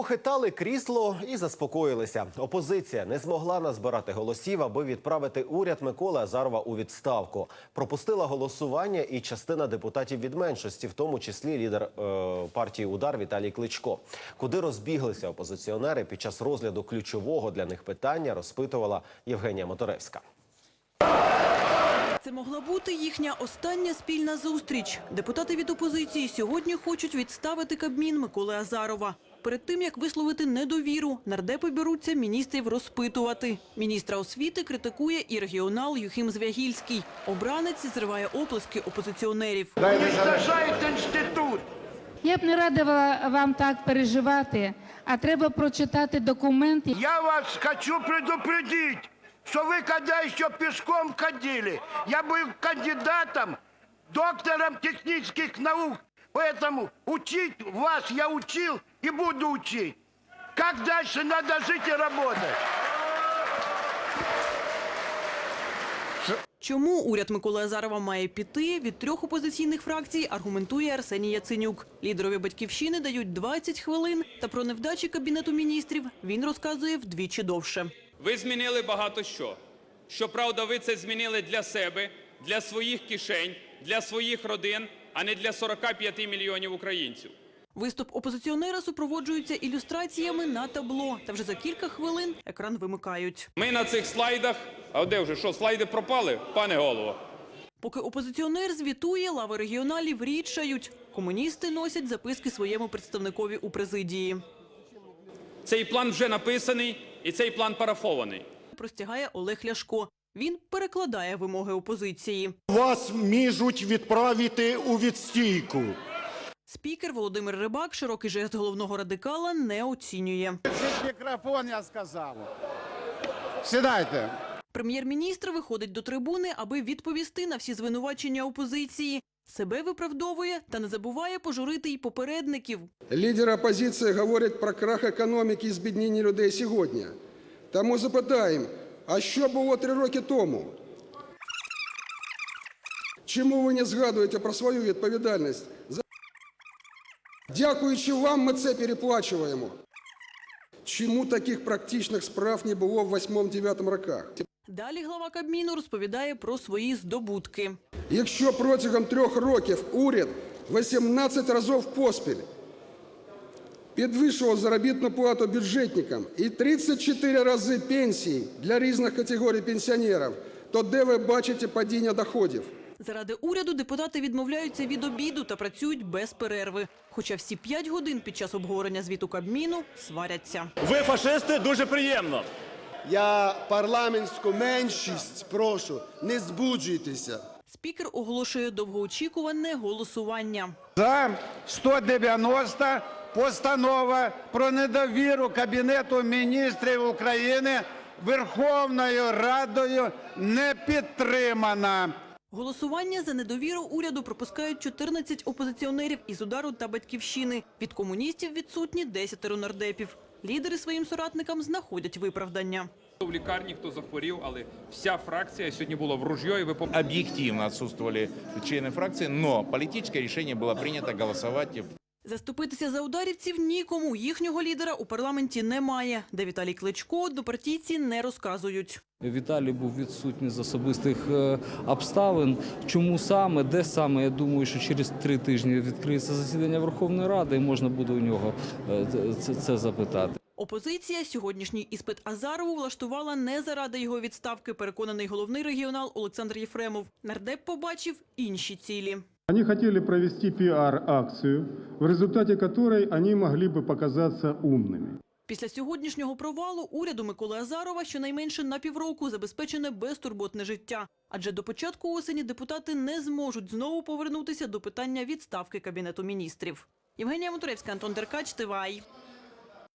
Похитали крісло і заспокоїлися. Опозиція не змогла назбирати голосів, аби відправити уряд Миколи Азарова у відставку. Пропустила голосування і частина депутатів від меншості, в тому числі лідер е, партії Удар Віталій Кличко. Куди розбіглися опозиціонери під час розгляду ключового для них питання, розпитувала Євгенія Моторевська. Це могла бути їхня остання спільна зустріч. Депутати від опозиції сьогодні хочуть відставити Кабмін Миколи Азарова. Перед тим, як висловити недовіру, нардепи беруться міністрів розпитувати. Міністра освіти критикує і регіонал Юхим Звягільський. Обранець зриває оплески опозиціонерів. уничтожает институт. Я б не радила вам так переживати, а треба прочитати документи. Я вас хочу предупредить, что вы когда еще пешком ходили, я был кандидатом, доктором технических наук. Поэтому учить вас я учил и буду учить. Как дальше надо жить и работать. Чому уряд Миколи Азарова має піти від трьох опозиційних фракцій, аргументує Арсеній Яценюк. Лідерові батьківщини дають 20 хвилин, та про невдачі кабінету міністрів він розказує вдвічі довше. Ви змінили багато що. Щоправда, ви це змінили для себе, для своїх кишень, для своїх родин, а не для 45 мільйонів українців. Виступ опозиціонера супроводжується ілюстраціями на табло. Та вже за кілька хвилин екран вимикають. Ми на цих слайдах. А де вже що, слайди пропали, пане голово? Поки опозиціонер звітує, лави регіоналів рідшають. Комуністи носять записки своєму представникові у президії. Цей план вже написаний і цей план парафований. Простягає Олег Ляшко. Він перекладає вимоги опозиції. Вас міжуть відправити у відстійку. Спікер Володимир Рибак широкий жест головного радикала не оцінює. Мікрофон я сказав. Сідайте. Прем'єр-міністр виходить до трибуни, аби відповісти на всі звинувачення опозиції. Себе виправдовує та не забуває пожурити й попередників. Лідери опозиції говорять про крах економіки і збідніння людей сьогодні. Тому запитаємо, а що було три роки тому? Чому ви не згадуєте про свою відповідальність? Дякуючи вам, ми це переплачуємо. Чому таких практичних справ не було в 8-9 роках? Далі глава Кабміну розповідає про свої здобутки. Якщо протягом трьох років уряд 18 разів поспіль підвищував заробітну плату бюджетникам і 34 рази пенсії для різних категорій пенсіонерів, то де ви бачите падіння доходів? Заради уряду депутати відмовляються від обіду та працюють без перерви. Хоча всі п'ять годин під час обговорення звіту Кабміну сваряться. Ви фашисти дуже приємно. Я парламентську меншість прошу, не збуджуйтеся. Спікер оголошує довгоочікуване голосування. За 190 постанова про недовіру Кабінету міністрів України Верховною Радою не підтримана. Голосування за недовіру уряду пропускають 14 опозиціонерів із удару та батьківщини. Від комуністів відсутні 10 нардепів. Лідери своїм соратникам знаходять виправдання. В лікарні хто захворів, але вся фракція сьогодні була в ружьо, і ви пом- объективно отсутствовали члены фракции, но политическое решение было принято голосовать в Заступитися за ударівців нікому. Їхнього лідера у парламенті немає. Де Віталій Кличко однопартійці не розказують. Віталій був відсутній з особистих е, обставин. Чому саме, де саме? Я думаю, що через три тижні відкриється засідання Верховної Ради, і можна буде у нього е, це, це запитати. Опозиція сьогоднішній іспит Азарову влаштувала не заради його відставки, переконаний головний регіонал Олександр Єфремов. Нардеп побачив інші цілі. Они хотели провести пиар-акцию, в результате которой они могли бы показаться умными. Після сьогоднішнього провалу уряду Миколи Азарова щонайменше на півроку забезпечене безтурботне життя. Адже до початку осені депутати не зможуть знову повернутися до питання відставки Кабінету міністрів. Євгенія Мотуревська, Антон Деркач, ТВАЙ.